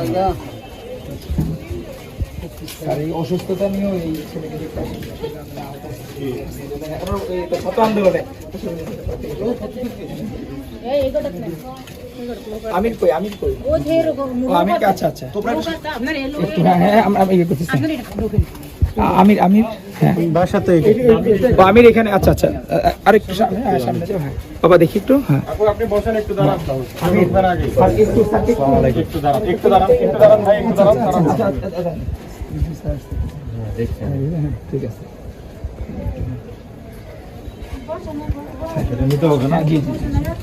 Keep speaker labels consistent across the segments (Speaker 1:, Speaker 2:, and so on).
Speaker 1: suis en আর এই অসুস্থতা নিয়েও এই ছেলেকে তো শত আন্দোলনে কই আমির আচ্ছা আচ্ছা। হ্যাঁ হ্যাঁ আমরা আমি ইয়ে করতেছি। আমির আমির হ্যাঁ।
Speaker 2: বাসাতে
Speaker 1: আমির এখানে আচ্ছা আচ্ছা। আরেকটু সামনে সামনে হ্যাঁ। বাবা দেখি একটু হ্যাঁ।
Speaker 2: আপনি বসেন একটু দাঁড়ান। আমি আগে।
Speaker 1: একটু
Speaker 2: দাঁড়ান একটু দাঁড়ান একটু দাঁড়ান ভাই একটু দাঁড়ান।
Speaker 1: ঠিক আছে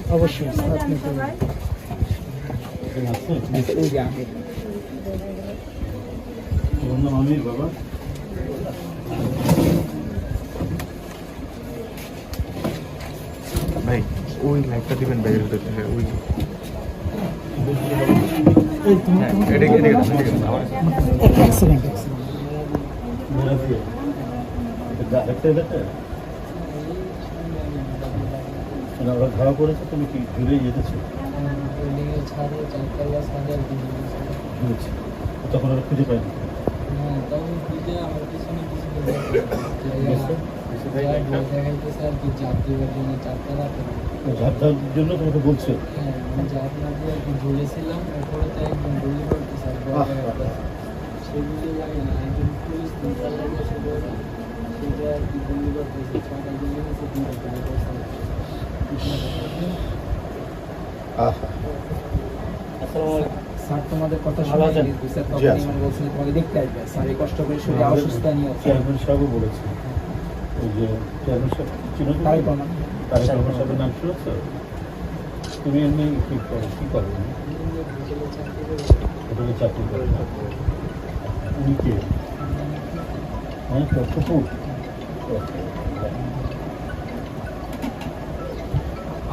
Speaker 1: অবশ্যই
Speaker 2: বাবা
Speaker 3: ভাই ওই লাইটটা দিবেন বাইরের ভিতরে হ্যাঁ ওই হ্যাঁ, এদিকে
Speaker 2: মানে ওরা ধরা পড়েছে তুমি কি ঘুরে যেতেছো। তখন ওরা খুঁজে পায়নি ঝাঁপ দেওয়ার জন্য তোমাকে বলছে
Speaker 4: ঝুলেছিলাম সেগুলি একজন লাগে সেটা সেটা কি গুলি করতেছে ছটা গুলি হয়েছে তিনটা গুলি করছে
Speaker 1: স্যার তোমাদের কথা শুনে স্যার
Speaker 2: জি,
Speaker 1: তখনই
Speaker 2: আছি।
Speaker 1: মানে তোমাকে দেখতে আসবে স্যার এই কষ্ট করে শরীরে নিয়ে
Speaker 2: চেয়ারম্যান সাহেবও ওই যে চেয়ারম্যান সাহেব চিনো তুমি? এমনি কি করো কি করো চাকরি করো হ্যাঁ তো কুকুর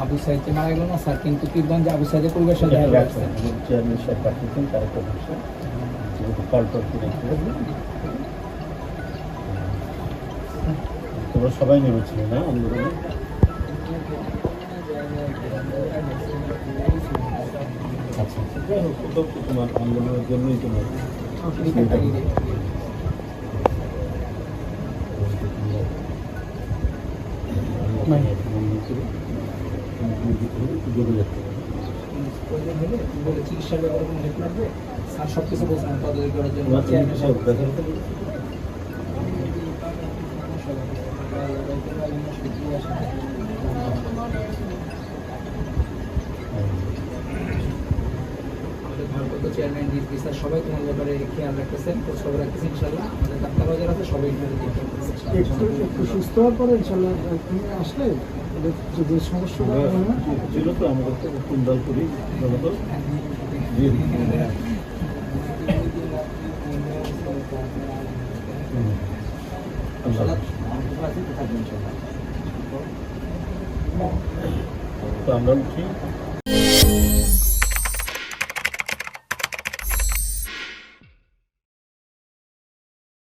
Speaker 1: আবু সাইদকে মারা গেল না স্যার কিন্তু পীরগঞ্জে আবু সাইদের পরিবার সাথে
Speaker 2: চেয়ারম্যান সাহেব পাঠিয়েছেন তারেক রহমান সাহেব যেহেতু পাল্টল কিনে তোমরা সবাই নেমেছিলে না আন্দোলনে আচ্ছা তো তোমার আন্দোলনের জন্যই তোমার
Speaker 1: হেল্প লাগবে স্যার সব কিছু বলছেন তদারকি করার জন্য চেয়ারম্যান সাহেব চেয়ারম্যান ডিসপি স্যার সবাই তোমার ব্যাপারে খেয়াল রাখতেছেন খোঁজ খবর রাখতেছেন ইনশাল্লাহ আমাদের ডাক্তার বাজার আছে সবাই
Speaker 5: একটু একটু সুস্থ হওয়ার পরে ইনশাল্লাহ তুমি আসলে যদি সমস্যাটা না
Speaker 2: ছিল তো আমাদের কুন্দল করি আমরা উঠি।